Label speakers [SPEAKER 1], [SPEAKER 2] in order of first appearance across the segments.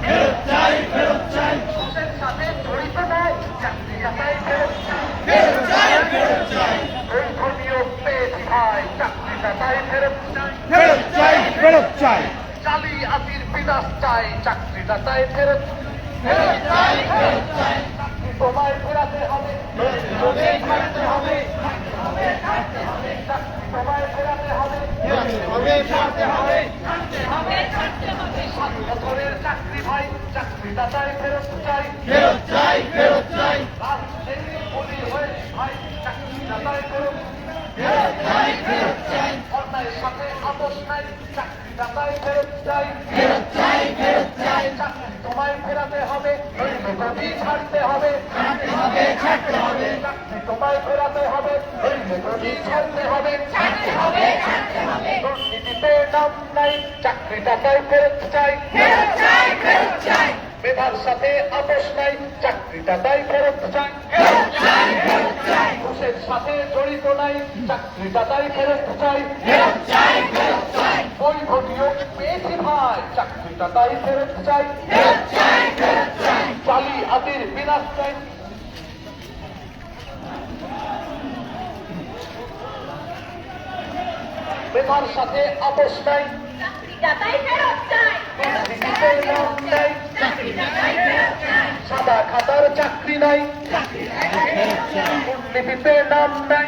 [SPEAKER 1] ফেরত চাই, ফেরত ফেরত
[SPEAKER 2] ফেরত ফেরত
[SPEAKER 1] চালি আতির বিনাশ চাই। চাকরিটা তাই ফেরত তোমায় ফেরাতে হবে তোমায় ফেরাতে হবে সাত বছরের চাকরি ভাই চাকরিটা তাই ফেরত চাই
[SPEAKER 2] ফেরত চাই ফেরত চাই
[SPEAKER 1] রাজনীতি বলি হয়েছে ভাই চাকরিটা তাই ফেরত অন্যায়ের সাথে আপোষ নাই চাকরিটা তাই ফেরত চাই চাকরি তোমায় ফেরাতে হবে নইলে গদি ছাড়তে হবে চাকরি তোমায় ফেরাতে হবে নইলে গদি ছাড়তে হবে দুর্নীতিতে নাই চাকরিটা তাই ফেরত চাই। মেধার সাথে আপোষ নাই চাকরিটা তাই ফেরত চাই। ঘুষের সাথে জড়িত নাই চাকরিটা তাই ফেরত চাই। বৈধ নিয়োগ পেয়েছি ভাই চাকরিটা তাই ফেরত চাই। চালি আদির বিনাশ চাই। মেধার সাথে আপোষ নাই। সাদা খাতার চাকরি নাই। দুর্নীতিতে নাম নাই।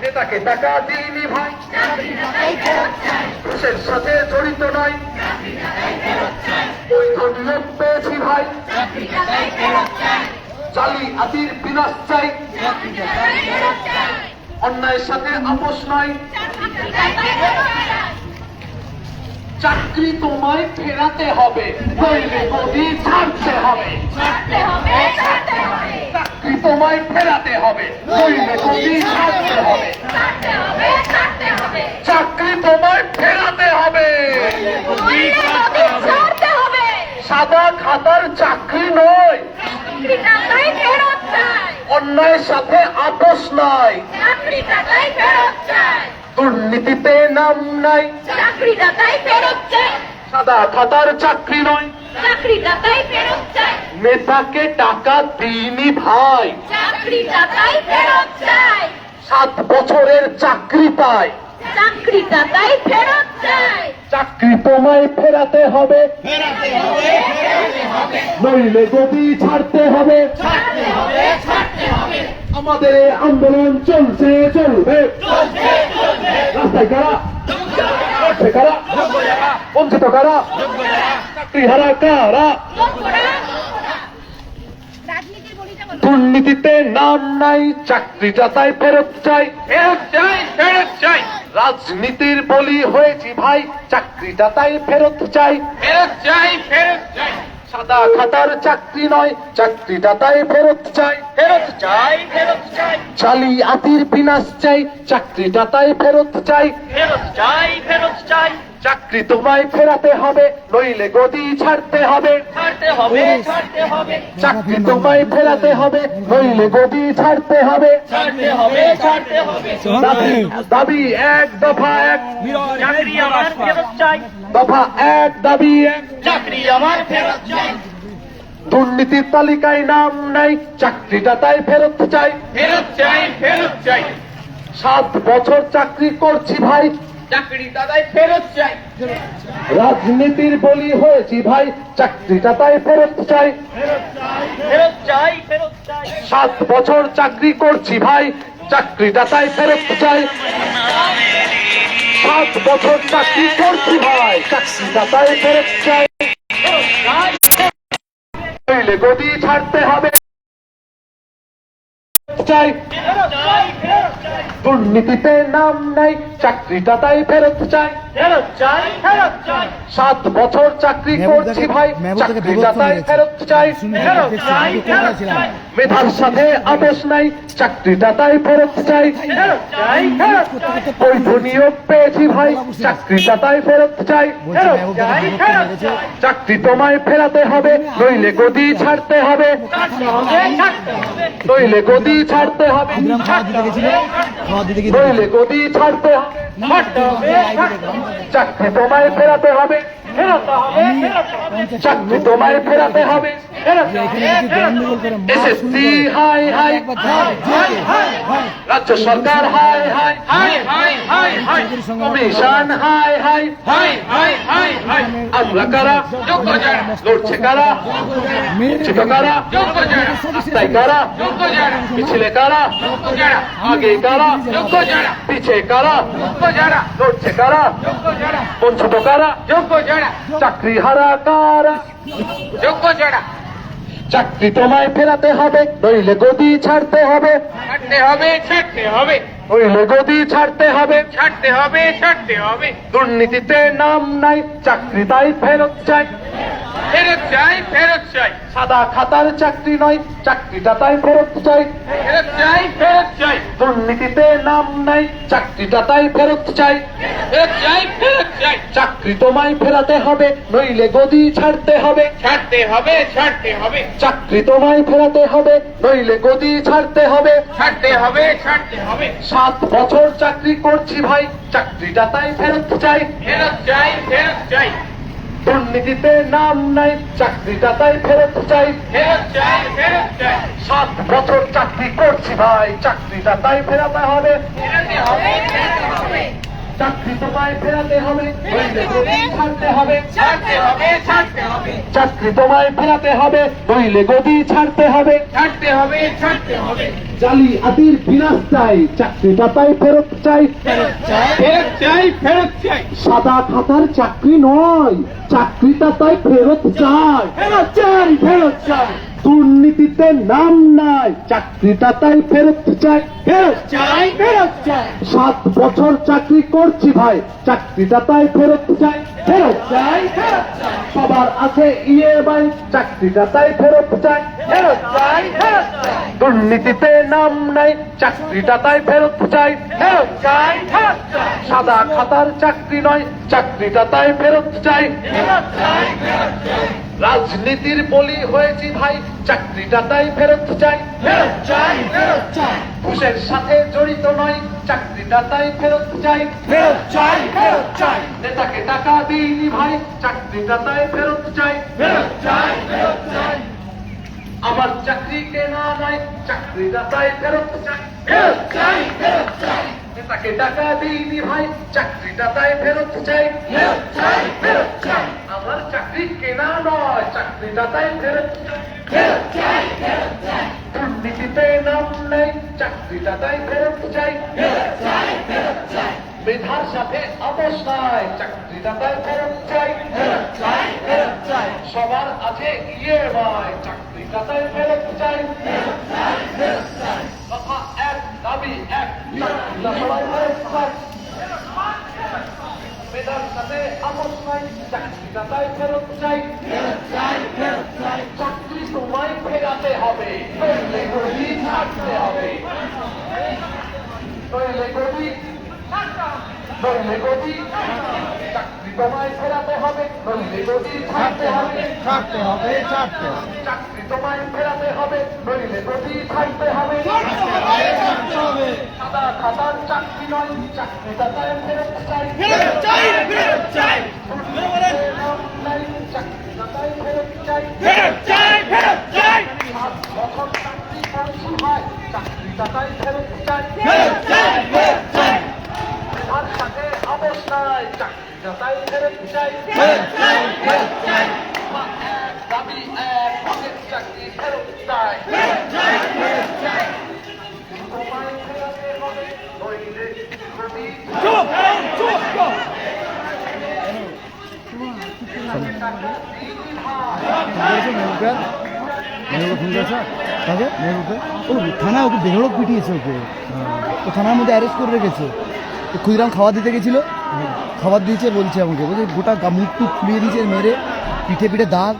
[SPEAKER 1] নেতাকে টাকা দিইনি ভাই। ঘুষের সাথে জড়িত নয় বৈধ নিয়োগ পেয়েছি ভাই। চালি আদির বিনাশ চাই। অন্যায়ের সাথে আপোষ নয়। চাকরি তোমায় ফেরাতে হবে, নইলে গদি ছাড়তে হবে। চাকরি তোমায় ফেরাতে হবে, নইলে গদি ছাড়তে হবে। চাকরি তোমায় ফেরাতে হবে। সাদা খাতার চাকরি নয়। অন্যায়ের সাথে আপোষ নয় দুর্নীতিতে নাম নাই। সাদা খাতার চাকরি নয়। নেতাকে টাকা দিইনি ভাই। সাত বছরের চাকরি পাই
[SPEAKER 3] চাকরিটা তাই ফেরত চাই।
[SPEAKER 1] চাকরি তোমায় ফেরাতে হবে।
[SPEAKER 2] ফেরাতে হবে ফেরাতে হবে।
[SPEAKER 1] নইলে গদি ছাড়তে হবে।
[SPEAKER 2] ছাড়তে হবে ছাড়তে হবে।
[SPEAKER 1] আমাদের আন্দোলন চলছে চলবে।
[SPEAKER 2] চলছে চলবে।
[SPEAKER 1] রাস্তায় কারা? কারা? বঞ্চিত কারা? চাকরি হারা কারা? দুর্নীতিতে নাম নাই চাকরিটা তাই ফেরত চাই।
[SPEAKER 2] ফেরত চাই ফেরত চাই।
[SPEAKER 1] রাজনীতির বলি হয়েছি ভাই চাকরিটা তাই ফেরত চাই।
[SPEAKER 2] ফেরত চাই ফেরত চাই।
[SPEAKER 1] সাদা খাতার চাকরি নয় চাকরিটা তাই ফেরত চাই।
[SPEAKER 2] ফেরত চাই ফেরত চাই।
[SPEAKER 1] চালি আতির বিনাশ চাই চাকরিটা তাই ফেরত চাই।
[SPEAKER 2] ফেরত চাই ফেরত চাই।
[SPEAKER 1] চাকরি তোমায় ফেরাতে হবে নইলে গদি ছাড়তে হবে।
[SPEAKER 2] ছাড়তে হবে ছাড়তে হবে।
[SPEAKER 1] চাকরি তোমায় ফেরাতে হবে নইলে গদি ছাড়তে হবে।
[SPEAKER 2] ছাড়তে হবে ছাড়তে হবে।
[SPEAKER 1] দাবি দাবি এক দফা এক।
[SPEAKER 2] চাকরি আমার ফেরত চাই।
[SPEAKER 1] দফা এক দাবি এক।
[SPEAKER 2] চাকরি আমার ফেরত চাই।
[SPEAKER 1] দুর্নীতির তালিকায় নাম নাই চাকরিটা তাই ফেরত চাই।
[SPEAKER 2] ফেরত চাই ফেরত চাই।
[SPEAKER 1] সাত বছর চাকরি করছি ভাই
[SPEAKER 2] চাকরি দাদাই ফেরত চাই।
[SPEAKER 1] রাজনীতির বলি হয়েছি ভাই চাকরিটা তাই ফেরত চাই।
[SPEAKER 2] ফেরত চাই ফেরত চাই
[SPEAKER 1] সাত বছর চাকরি করছি ভাই চাকরিটা তাই ফেরত চাই। সাত বছর চাকরি করছি ভাই চাকরিটা তাই ফেরত চাই। গদি ছাড়তে হবে। চাই। দুর্নীতিতে নাম নাই চাকরিটা তাই ফেরত চাই
[SPEAKER 2] ফেরত চাই ফেরত চাই
[SPEAKER 1] সাত বছর চাকরি করছি ভাই চাকরিটা তাই ফেরত চাই
[SPEAKER 2] ফেরত চাই ফেরত চাই
[SPEAKER 1] মেধার সাথে আপোষ নাই চাকরিটা তাই ফেরত চাই
[SPEAKER 2] ফেরত চাই ফেরত চাই
[SPEAKER 1] বৈধ নিয়োগ পেয়েছি ভাই চাকরিটা তাই ফেরত চাই
[SPEAKER 2] ফেরত চাই ফেরত চাই
[SPEAKER 1] চাকরি তোমায় ফেরাতে হবে নইলে গদি ছাড়তে হবে নইলে গদি ছাড়তে হবে নইলে গদি ছাড়তে হবে। চাকরি তোমায় ফেরাতে হবে। চাকরি তোমায় ফেরাতে হবে এসএসসি হাই হাই। রাজ্য সরকার হাই হাই হাই হাই হাই হাই কমিশন হাই হাই হাই হাই হাই হাই আমরা কারা লড়ছে কারা ছোট কারা রাস্তায় কারা পিছলে কারা আগে কারা পিছে কারা লড়ছে কারা বঞ্চিত কারা যোগ্য যারা চাকরি হারা কারা? যোগ্য যারা চাকরি তোমায় ফেরাতে হবে নইলে গদি ছাড়তে হবে।
[SPEAKER 4] ছাড়তে হবে ছাড়তে হবে।
[SPEAKER 1] নইলে গদি ছাড়তে হবে।
[SPEAKER 4] ছাড়তে হবে ছাড়তে হবে।
[SPEAKER 1] দুর্নীতিতে নাম নাই চাকরি তাই ফেরত চাই।
[SPEAKER 4] ফেরত চাই ফেরত চাই।
[SPEAKER 1] সাদা খাতার চাকরি নয় চাকরিটা তাই ফেরত চাই।
[SPEAKER 4] ফেরত চাই ফেরত চাই।
[SPEAKER 1] দুর্নীতিতে নাম নাই চাকরিটা তাই ফেরত চাই। চাকরি তোমায় ফেরাতে হবে নইলে গদি ছাড়তে হবে।
[SPEAKER 4] ছাড়তে হবে ছাড়তে হবে।
[SPEAKER 1] চাকরি তোমায় ফেরাতে হবে নইলে গদি ছাড়তে হবে।
[SPEAKER 4] ছাড়তে হবে ছাড়তে হবে।
[SPEAKER 1] সাত বছর চাকরি করছি ভাই চাকরিটা তাই ফেরত চাই।
[SPEAKER 4] ফেরত চাই ফেরত চাই।
[SPEAKER 1] দুর্নীতিতে নাম নাই চাকরিটা তাই ফেরত চাই সাত বছর চাকরি করছি ভাই চাকরিটা তাই ফেরাতে হবে।
[SPEAKER 4] ফেরাতে হবে।
[SPEAKER 1] চাকরি তোমায় ফেরাতে হবে। নইলে গদি ছাড়তে হবে।
[SPEAKER 4] ছাড়তে হবে ছাড়তে হবে।
[SPEAKER 1] চাকরি তোমায় ফেরাতে হবে। নইলে গদি ছাড়তে হবে।
[SPEAKER 4] ছাড়তে হবে ছাড়তে হবে।
[SPEAKER 1] জালি আদির বিনাশ চাই। চাকরিটা তাই ফেরত চাই।
[SPEAKER 4] ফেরত চাই। ফেরত চাই
[SPEAKER 1] সাদা খাতার চাকরি নয়। চাকরিটা তাই ফেরত চাই। ফেরত চাই ফেরত চাই। দুর্নীতিতে নাম নাই চাকরিটা তাই ফেরত চাই ফেরত
[SPEAKER 4] চাই ফেরত চাই।
[SPEAKER 1] সাত বছর চাকরি করছি ভাই চাকরিটা তাই ফেরত চাই। ফেরত চাই। সবার আছে ইএমআই চাকরিটা তাই ফেরত চাই। ফেরত চাই দুর্নীতিতে নাম নাই, চাকরিটা তাই ফেরত চাই। ফেরত চাই সাদা খাতার চাকরি নয়, চাকরিটা তাই ফেরত চাই। রাজনীতির বলি হয়েছি ভাই চাকরিটা তাই ফেরত চাই। ফেরত চাই ফেরত চাই। ঘুষের সাথে জড়িত নয় চাকরিটা তাই ফেরত চাই। ফেরত চাই ফেরত চাই। নেতাকে টাকা দিইনি ভাই চাকরিটা তাই ফেরত চাই। ফেরত চাই ফেরত চাই। আমার চাকরি কেনা নাই চাকরিটা তাই ফেরত চাই। ফেরত চাই ফেরত চাই। নেতাকে টাকা দিইনি ভাই চাকরিটা তাই ফেরত চাই। ফেরত চাই ফেরত চাই। আমার চাকরি কেনা নয় চাকরিটা তাই ফেরত চাই। ফেরত চাই ফেরত চাই। দুর্নীতিতে নাম নেই চাকরিটা তাই ফেরত চাই। ফেরত চাই ফেরত চাই। মেধার সাথে অবস্থায় চাকরিটা তাই ফেরত চাই ফেরত চাই। ফেরত চাই সবার আছে ইএমআই চাকরিটা তাই ফেরত চাই চাকরি তোমায় ফেরাতে হবে নইলে গদি চাকরি তোমায় ফেরাতে হবে নইলে গদি ছাড়তে হবে।
[SPEAKER 2] ছাড়তে হবে ছাড়তে হবে।
[SPEAKER 1] চাকরি তোমায় ফেরাতে হবে নইলে গদি ছাড়তে হবে। সাদা খাতার চাকরি নয় চাকরিটা তাই ফেরত চাই।
[SPEAKER 4] ফেরত চাই ফেরত চাই।
[SPEAKER 1] চাকরিটা তাই ফেরত চাই
[SPEAKER 4] ফেরত চাই। ফেরত চাই
[SPEAKER 1] সাত বছর চাকরি করছি ভাই চাকরিটা তাই ফেরত চাই।
[SPEAKER 4] ফেরত চাই ফেরত চাই।
[SPEAKER 1] তার সাথে
[SPEAKER 2] থানা ওকে বেহড়ক পিটিয়েছে ওকে। তো থানার মধ্যে অ্যারেস্ট করে রেখেছে। ক্ষুদিরাম খাবার দিতে গেছিল। খাবার দিয়েছে বলছে আমাকে। বলছে গোটা গা- মুখ টুক দিয়েছে মেরে পিঠে পিঠে দাগ।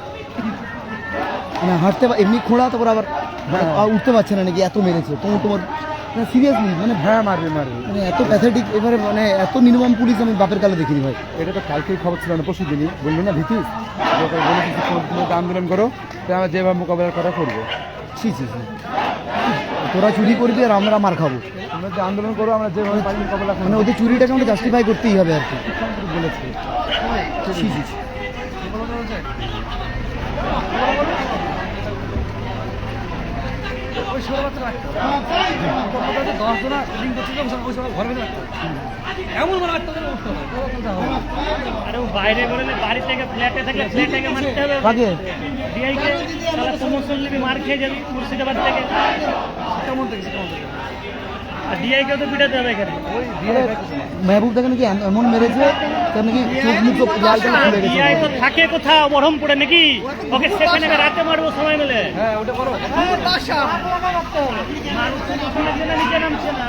[SPEAKER 2] মানে হাঁটতে এমনি খোঁড়া তারপর আবার মানে উঠতে পারছে না নাকি এত মেরেছে। তোমার তোমার সিরিয়াসলি মানে
[SPEAKER 5] হ্যাঁ মারবে মারবে।
[SPEAKER 2] মানে এত প্যাথেটিক এবারে মানে এত নির্মম পুলিশ আমি বাপের কালে দেখিনি ভাই।
[SPEAKER 5] এটা তো কালকেই খবর ছিল না পরশু দিনই। বললি না তোমরা আন্দোলন করো তো আমরা যেভাবে মোকাবেলা করা করব।
[SPEAKER 2] ছি ছি। তোরা চুরি করবি আর আমরা মার খাব।
[SPEAKER 6] আমরা যে আন্দোলন করব আমরা যেভাবে পারি মোকাবেলা
[SPEAKER 2] মানে ওদের চুরিটাকে আমাদের জাস্টিফাই করতেই হবে আর কি।
[SPEAKER 6] বলেছি।
[SPEAKER 5] ওই ষোলো বাচ্চা রাখতে দশ জনা লিঙ্ক করছে ওই সময় ঘর রাখতে হবে। এমন মনে রাখতে হবে
[SPEAKER 7] আরে বাইরে বেরোলে বাড়ি থেকে ফ্ল্যাটে থাকলে ফ্ল্যাট মারতে হবে ডিআইকে তাহলে প্রমোশন নিবি মার খেয়ে যাবি, মুর্শিদাবাদ থেকে
[SPEAKER 5] কেমন থেকে কেমন থেকে
[SPEAKER 7] আর ডিআইকেও তো পিটাতে হবে এখানে
[SPEAKER 2] আরে, মেহবুব দেখে নাকি এম- এমন মেরেছে নাকি চোখ মুখ লাল
[SPEAKER 7] ডিআই তো থাকে কোথাও? বহরমপুরে নাকি? ওকে সেখানে রাতে মারবো সময় মেলে।
[SPEAKER 5] হ্যাঁ ওটা করো।
[SPEAKER 7] নামছে না।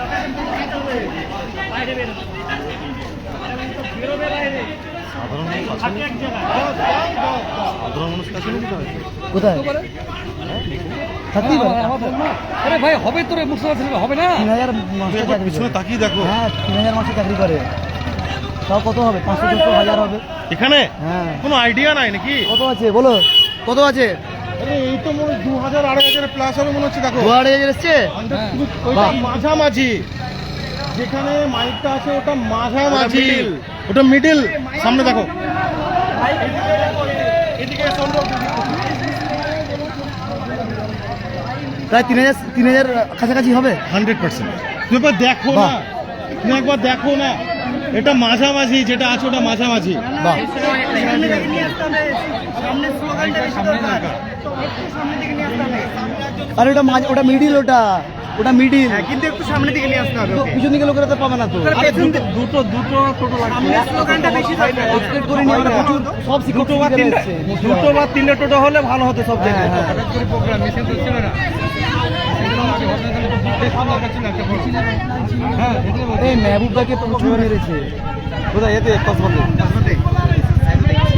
[SPEAKER 7] বাইরে বেরোবে এখন
[SPEAKER 2] কোথায়?
[SPEAKER 5] না। আরে ভাই হবে তো রে মুর্শিদাবাদ ছেলে হবে না?
[SPEAKER 2] তিন হাজার মাস্টার চাকরি
[SPEAKER 6] তাকিয়ে দেখো।
[SPEAKER 2] হ্যাঁ তিন হাজার মাস্টার চাকরি করে। তাও কত হবে? পাঁচশো হাজার হবে।
[SPEAKER 6] এখানে?
[SPEAKER 2] হ্যাঁ।
[SPEAKER 6] কোনো আইডিয়া নাই নাকি?
[SPEAKER 2] কত আছে? বলো। কত আছে?
[SPEAKER 6] এই তো মনে দু হাজার আড়াই হাজার প্লাস হবে মনে হচ্ছে দেখো।
[SPEAKER 2] দু আড়াই হাজার এসছে?
[SPEAKER 6] মাঝামাঝি। যেখানে মাইকটা আছে ওটা মাঝামাঝি। ওটা মিডিল সামনে দেখো।
[SPEAKER 2] প্রায় তিন হাজার তিন হাজার কাছাকাছি হবে?
[SPEAKER 6] Hundred percent. তুমি একবার দেখো না। তুমি একবার দেখো না। এটা মাঝামাঝি যেটা আছে ওটা মাঝামাঝি।
[SPEAKER 2] আরে ওটা মাঝ ওটা মিডিল ওটা। ওটা মিডিল
[SPEAKER 6] কিন্তু একটু সামনের দিকে নিয়ে আসতে হবে
[SPEAKER 2] পিছন দিকে লোকেরা তো পাবে না তো।
[SPEAKER 5] দুটো দুটো টোটো লাগবে।
[SPEAKER 2] করিনি আমরা প্রচুর সব শিক্ষক শিক্ষিকারা এসছে,
[SPEAKER 5] দুটো বা তিনটে টোটো হলে ভালো হতো সব
[SPEAKER 2] হ্যাঁ, হ্যাঁ।
[SPEAKER 5] প্রোগ্রাম না। হ্যাঁ
[SPEAKER 2] এই মেহবুবদাকে প্রচুর মেরেছে।
[SPEAKER 6] কোথায়? এতে কসবাতে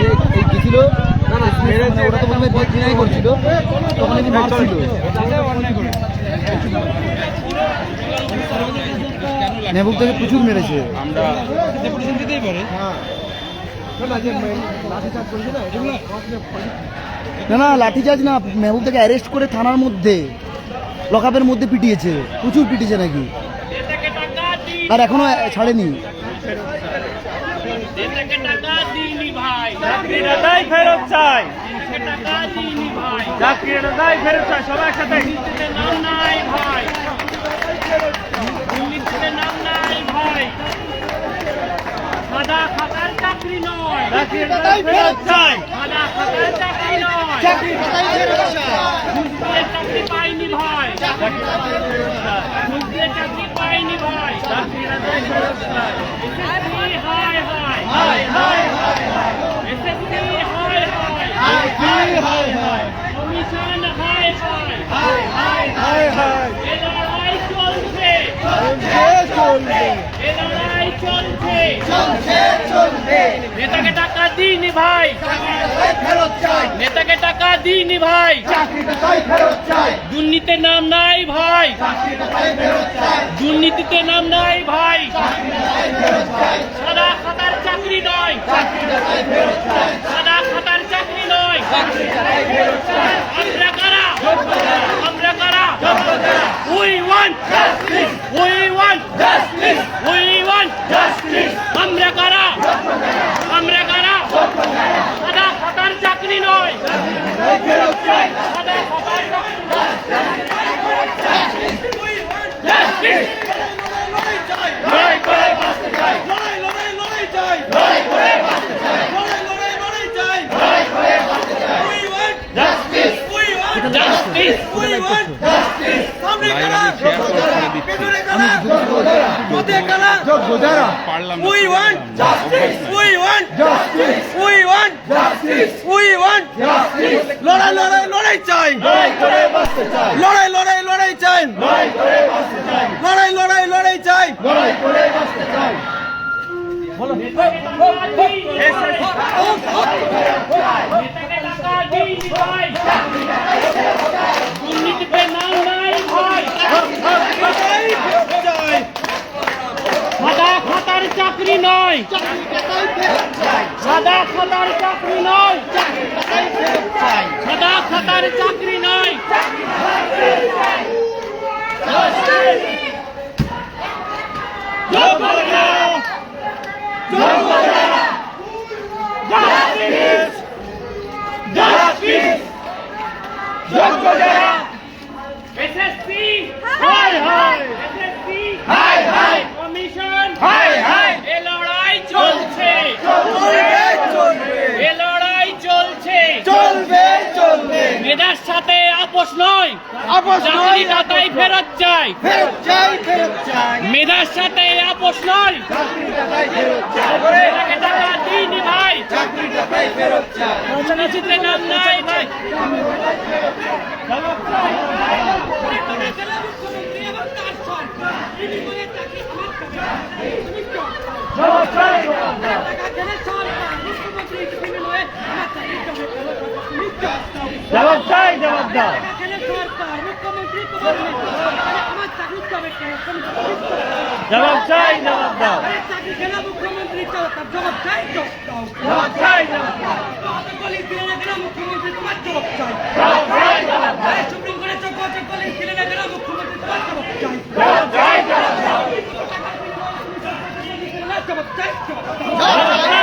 [SPEAKER 2] এই গেছিল তো প্রথমে করছিল। তখন মারছিল? মেহবুবদাকে প্রচুর মেরেছে।
[SPEAKER 5] দিতেই পারে।
[SPEAKER 2] না না লাঠিচার্জ না মেহবুবদাকে অ্যারেস্ট করে থানার মধ্যে লকআপের মধ্যে পিটিয়েছে। প্রচুর পিটিয়েছে নাকি? আর এখনও ছাড়েনি।
[SPEAKER 7] ফেরত চাই চাকরিটা তাই ফেরত চাই সবাই একসাথে নাম নাই ভাই নাম নাই ভাই সাদা খাতার চাকরি নয়। ফেরত চাই সাদা খাতার চাকরি নয় চাকরি পাইনি ভাই চাকরি পাইনি ভাই। চাকরিটা তাই ফেরত চাই এসএসসি হাই হাই। হাই হাই এসএসসি হাই হাই হাই। নেতাকে টাকা দিইনি ভাই। দুর্নীতির নাম নাই ভাই। দুর্নীতিতে নাম নাই ভাই। সাদা খাতার চাকরি নয়। সাদা খাতার আমরা কারা আমরা কারা we want we want we want আমরা কারা আমরা কারা সাদা খাতার চাকরি নয় সাদা খাতার চাকরি লড়াই করে বাঁচতে চাই লড়াই লড়াই লড়াই চাই লড়াই করে বাঁচতে চাই লড়াই লড়াই লড়াই চাই লড়াই করে বাঁচতে চাই we want justice we want justice we want justice সামনে কারা পেছনে কারা পথে কারা
[SPEAKER 6] গোজারা
[SPEAKER 5] we want justice we want justice we want justice we want justice লড়াই লড়াই লড়াই চাই লড়াই করে বাঁচতে চাই লড়াই লড়াই লড়াই চাই লড়াই করে বাঁচতে চাই লড়াই লড়াই লড়াই চাই লড়াই
[SPEAKER 7] চাকরি নয় সাদা খাতার চাকরি নয় সাদা খাতার চাকরি নয় এসএসসি হাই হাই এসএসসি হাই হাই কমিশন হাই হাই এ লড়াই চলছে এ লড়াই চলছে
[SPEAKER 4] চলবে চলবে
[SPEAKER 7] মেধার সাথে আপোষ নয়।
[SPEAKER 4] আপোষ নয়।
[SPEAKER 7] চাকরি দাতাই ফেরত চাই
[SPEAKER 4] ফেরত চাই ফেরত চাই।
[SPEAKER 7] মেধার সাথে আপোষ নয়। ভাই।
[SPEAKER 4] চাকরিটা তাই ফেরত চাই।
[SPEAKER 7] রাজনীতিতে নাম নাই ভাই।
[SPEAKER 5] জবাব চাই জবাব দাও। জবাব চাই জবাব দাও। জবাব চাই জবাব দাও। জবাব চাই জবাব দাও। জবাব চাই। জবাব দাও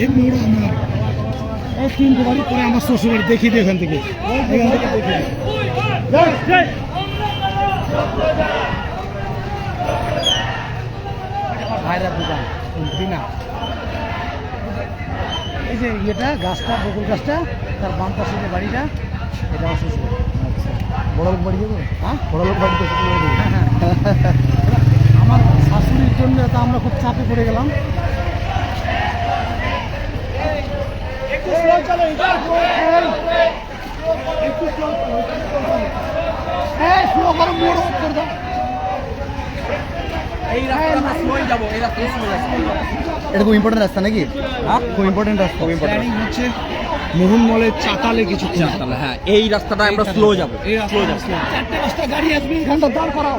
[SPEAKER 5] এই মোড় আমার। এই তিনটে বাড়ি পরে আমার শ্বশুর বাড়ি দেখিয়ে দিই এখান থেকে। এখান থেকে দেখিয়ে
[SPEAKER 2] ভাইরা দোকান বিনা। এই যে ইয়েটা গাছটা বকুল গাছটা তার বাম পাশে যে বাড়িটা এটা আমার শ্বশুর আচ্ছা। বড় লোক বাড়ি যাব হ্যাঁ? বড় লোক বাড়িতে শ্বশুর বাড়ি আমার শাশুড়ির জন্য তো আমরা খুব চাপে পড়ে গেলাম এই, slow করো, মোড় off করে দাও। এটা খুব ইম্পর্টেন্ট রাস্তা নাকি? খুব ইম্পর্টেন্ট রাস্তা। খুব ইম্পর্টেন্ট
[SPEAKER 5] হচ্ছে মোহন মলের চাতালে কিছু
[SPEAKER 4] হ্যাঁ। এই রাস্তাটা আমরা স্লো যাব।
[SPEAKER 5] স্লো যাচ্ছে চারটে পাঁচটা গাড়ি আসবে এখানটা দাঁড় করাও।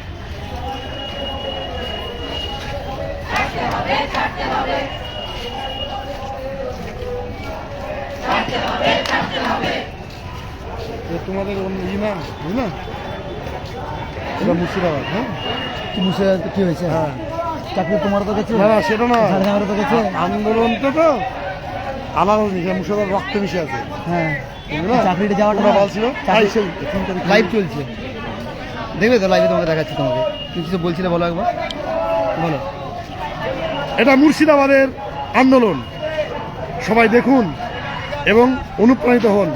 [SPEAKER 4] ফেরত চাই
[SPEAKER 5] তোমাদের ই না বুঝলি না? এটা মুর্শিদাবাদ হ্যাঁ?
[SPEAKER 2] কি মুর্শিদাবাদ কি হয়েছে? হ্যাঁ। চাকরি তোমার তো গেছে?
[SPEAKER 5] না না সেটা না।
[SPEAKER 2] ঝাড়গ্রামের তো গেছে?
[SPEAKER 5] আন্দোলন তো তো আলাদা জিনিস মুর্শিদাবাদ রক্ত মিশে আছে।
[SPEAKER 2] হ্যাঁ? চাকরিটা যাওয়াটা
[SPEAKER 5] তাই সেই-
[SPEAKER 2] লাইভ চলছে। দেখবে তো লাইভে তোমাকে দেখাচ্ছি তোমাকে। তুমি কিছু বলছিলে বলো একবার। বলো।
[SPEAKER 5] এটা মুর্শিদাবাদের আন্দোলন সবাই দেখুন এবং অনুপ্রাণিত হন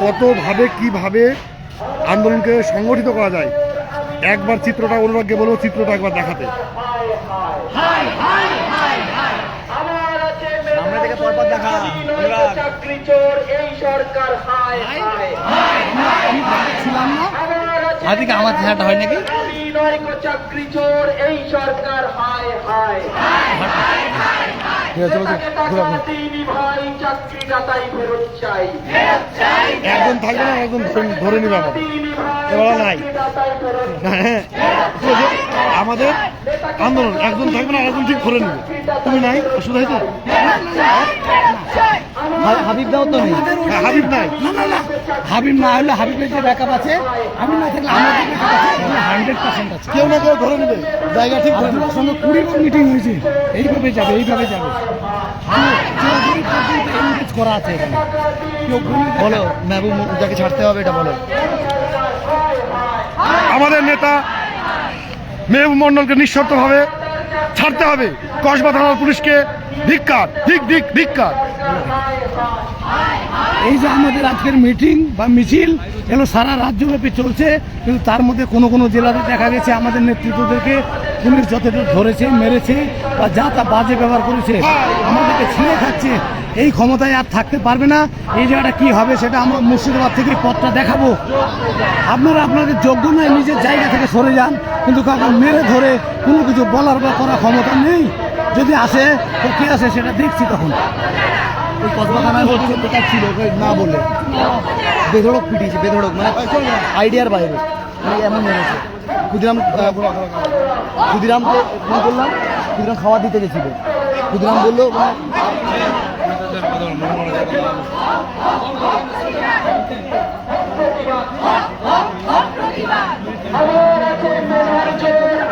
[SPEAKER 5] কতভাবে কীভাবে আন্দোলনকে সংগঠিত করা যায় একবার চিত্রটা অনুরাগকে বলব চিত্রটা একবার দেখাতে
[SPEAKER 1] আমার হায় হায়
[SPEAKER 2] চেহারাটা হয় নাকি
[SPEAKER 1] নয় চাকরি চোর এই সরকার হায় হায়। ভাই চাকরি দাতাই ফেরত চাই।
[SPEAKER 5] একজন থাকবে না একজন ধরে- নিবে এবার নাই।
[SPEAKER 1] দাতাই
[SPEAKER 5] হ্যাঁ আমাদের আন্দোলন একজন থাকবে না একজন ঠিক ধরে নেবে। তুমি নাই অসুবিধা
[SPEAKER 2] হা- হাবিব দাও তো নেই।
[SPEAKER 5] হ্যাঁ, হাবিব নাই।
[SPEAKER 2] হাবিব না হলে হাবিবের যে ব্যাকআপ আছে আমি না থাকলে আমার যে ব্যাকআপ আছে হান্ড্রেড পার্সেন্ট আছে।
[SPEAKER 5] কেউ না কেউ ধরে নেবে। জায়গা ঠিক নেবে।
[SPEAKER 2] সঙ্গে কুড়ি বার মিটিং হয়েছে। এইভাবে যাবে এইভাবে যাবে।
[SPEAKER 5] এনগেজ করা আছে এখানে।
[SPEAKER 2] বলো মেহবুব মুদ্রাকে ছাড়তে হবে এটা বলো।
[SPEAKER 8] আমাদের নেতা মেহবুব মন্ডলকে নিঃশর্তভাবে ছাড়তে হবে। কসবা থানার পুলিশকে ধিক্কার ধিক ধিক ধিক্কার।
[SPEAKER 5] এই যে আমাদের আজকের মিটিং বা মিছিল, এগুলো সারা রাজ্যব্যাপী চলছে, কিন্তু তার মধ্যে কোনো কোনো জেলাতে দেখা গেছে আমাদের নেতৃত্বদেরকে পুলিশ যতটা ধরেছে, মেরেছে বা যা তা বাজে ব্যবহার করেছে, আমাদেরকে ছিঁড়ে খাচ্ছে। এই ক্ষমতায় আর থাকতে পারবে না। এই জায়গাটা কি হবে সেটা আমরা মুর্শিদাবাদ থেকে পথটা দেখাবো। আপনারা আপনাদের যোগ্য নয়, নিজের জায়গা থেকে সরে যান, কিন্তু কাউকে মেরে ধরে কোনো কিছু বলার বা করার ক্ষমতা নেই। যদি আসে, তো কে আসে সেটা দেখছি তখন।
[SPEAKER 2] ওই কসবা থানায় হচ্ছে বেটা ছিল ওকে না বলে। বেধড়ক পিটিয়েছে বেধড়ক মানে আইডিয়ার বাইরে। মানে এমন মেরেছে ক্ষুদিরাম ক্ষুদিরামকে ফোন করলাম, ক্ষুদিরাম খাওয়া দিতে গেছিল। ক্ষুদিরাম বলল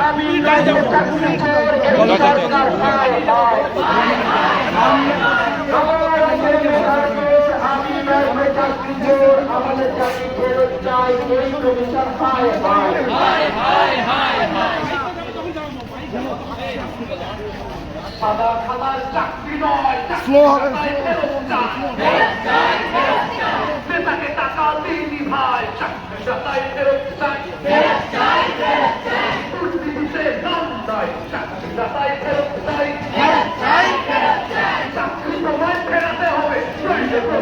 [SPEAKER 1] আমি চাকরি চোর এর সরকার ভাই ভাই আমার আছে মেধার জোর আমি চাকরি চাকরি আমাদের চাকরি ফেরত চাই এই কমিশন ভাই ভাই সাদা খাতার চাকরি নয়
[SPEAKER 8] স্লো হবে
[SPEAKER 1] নেতাকে টাকা দিইনি ভাই চাকরি যাতাই ফেরত চাই দুর্নীতিতে নাম নয় চাকরি যাতাই ফেরত চাই চাকরি তোমায় ফেরাতে হবে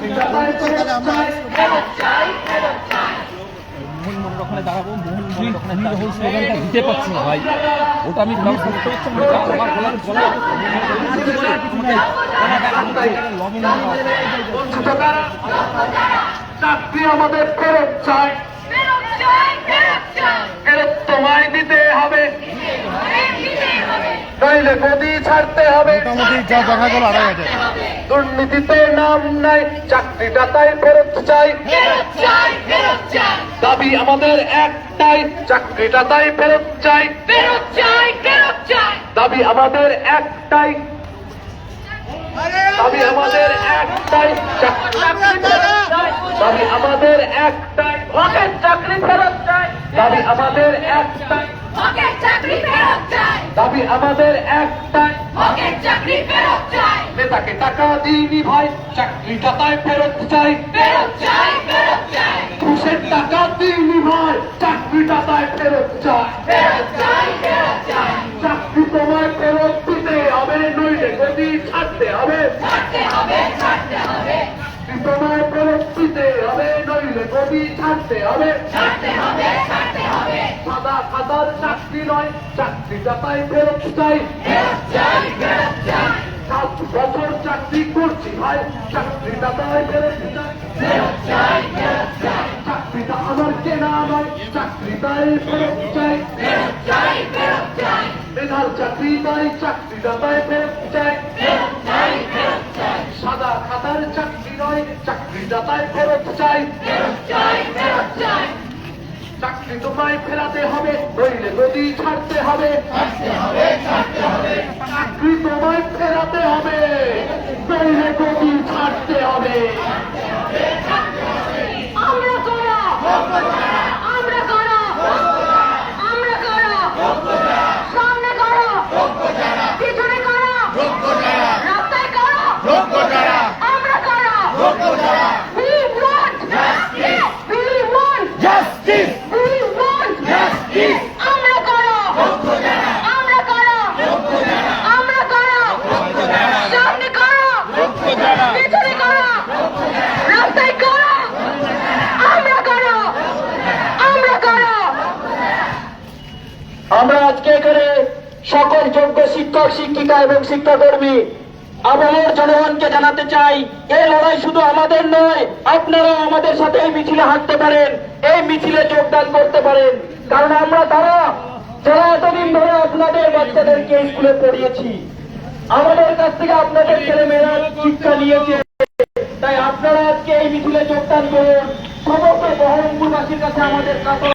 [SPEAKER 1] দাতায় ফেরত
[SPEAKER 4] দিতে
[SPEAKER 1] তোমায় দিতে হবে নইলে গদি ছাড়তে হবে
[SPEAKER 8] মোটামুটি যা দেখা গেল, আড়াই হাজার।
[SPEAKER 1] দুর্নীতিতে নাম নাই চাকরি দাতায় ফেরত চাই দাবি আমাদের একটাই চাকরিটা তাই ফেরত চাই দাবি আমাদের একটাই দাবি আমাদের একটাই চাকরি দাবি আমাদের একটাই হকের চাকরি ফেরত চাই। দাবি আমাদের একটাই।
[SPEAKER 3] হকের চাকরি ফেরত চাই।
[SPEAKER 1] দাবি আমাদের একটাই
[SPEAKER 3] হকের চাকরি ফেরত চাই।
[SPEAKER 1] নেতাকে টাকা দিইনি ভাই চাকরিটা তাই ফেরত চাই।
[SPEAKER 3] ফেরত চাই ফেরত চাই।
[SPEAKER 1] ঘুষের টাকা দিইনি ভাই চাকরিটা তাই ফেরত চাই।
[SPEAKER 3] ফেরত চাই ফেরত চাই।
[SPEAKER 1] চাকরি তোমায় ফেরত দিতে হবে নইলে গদি ছাড়তে হবে।
[SPEAKER 3] ছাড়তে হবে ছাড়তে হবে।
[SPEAKER 1] তোমায় ফেরত দিতে হবে নইলে গদি ছাড়তে হবে।
[SPEAKER 3] ছাড়তে হবে ছাড়তে হবে
[SPEAKER 1] সাদা খাতার চাকরি নয় চাকরিটা তাই ফেরত চাই সাত বছর চাকরি করছি ভাই চাকরিটা তাই ফেরত চাই চাকরিটা আমার কেনা নয় চাকরিটাই ফেরত চাই মেধার চাকরি তাই চাকরিটা তাই ফেরত চাই
[SPEAKER 3] চাই ফেরত চাই
[SPEAKER 1] সাদা খাতার চাকরি নয় চাকরিটা তাই ফেরত চাই
[SPEAKER 3] চাই
[SPEAKER 1] চাকরি তোমায় ফেরাতে হবে নইলে নদী ছাড়তে হবে। চাকরি তোমায় ফেরাতে হবে নইলে নদী ছাড়তে হবে
[SPEAKER 3] আমরা কারা আমরা কারা আমরা কারা সামনে কারা পিছনে কারা রাস্তায় কারা আমরা কারা We want justice. We want justice. We want justice. আমরা কারা আমরা কারা আমরা কারা সামনে কারা পিছনে কারা রাস্তায় কারা আমরা কারা আমরা কারা
[SPEAKER 1] আমরা আজকে এখানে সকল যোগ্য শিক্ষক, শিক্ষিকা এবং শিক্ষাকর্মী আবহাওয়ার জনগণকে জানাতে চাই, এই লড়াই শুধু আমাদের নয় আপনারা আমাদের সাথে এই মিছিলে হাঁটতে পারেন, এই মিছিলে যোগদান করতে পারেন। কারণ আমরা তারা যারা এতদিন ধরে আপনাদের বাচ্চাদেরকে স্কুলে পড়িয়েছি, আমাদের কাছ থেকে আপনাদের ছেলেমেয়েরা শিক্ষা নিয়েছে। তাই আপনারা আজকে এই মিছিলে যোগদান করুন। সমস্ত বহরমপুরবাসীর কাছে আমাদের কাছে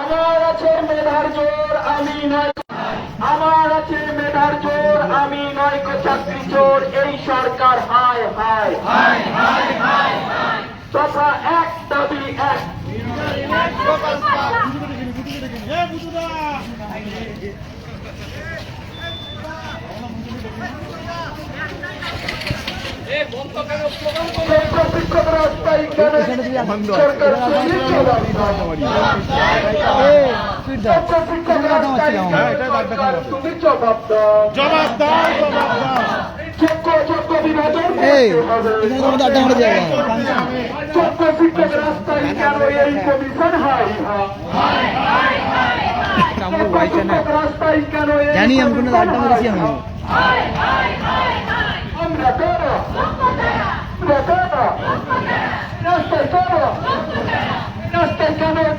[SPEAKER 1] আমার আছে মেধার জোর, আমি নয়। আমার আছে মেধার জোর আমি নয়কো চাকরি চোর এই সরকার হায় হায় তথা এক দাবি এক শিক্ষক রাস্তায় কেন
[SPEAKER 2] এই
[SPEAKER 1] কমিশন হাই
[SPEAKER 2] জানি আমি কোনো আড্ডা মেরেছি আমি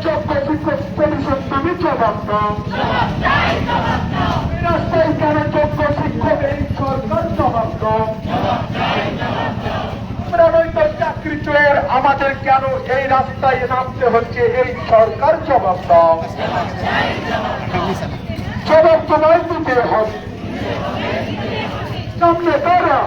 [SPEAKER 1] যোগ্য শিক্ষক কমিশন তুমি জবাব দাও রাস্তায় কেন যোগ্য শিক্ষক এই সরকার জবাব দাও আমরা নয়তো চাকরি চোর আমাদের কেন এই রাস্তায় নামতে হচ্ছে এই সরকার জবাব দাও জবাব তোমায় দিতে হবে সামনে তারা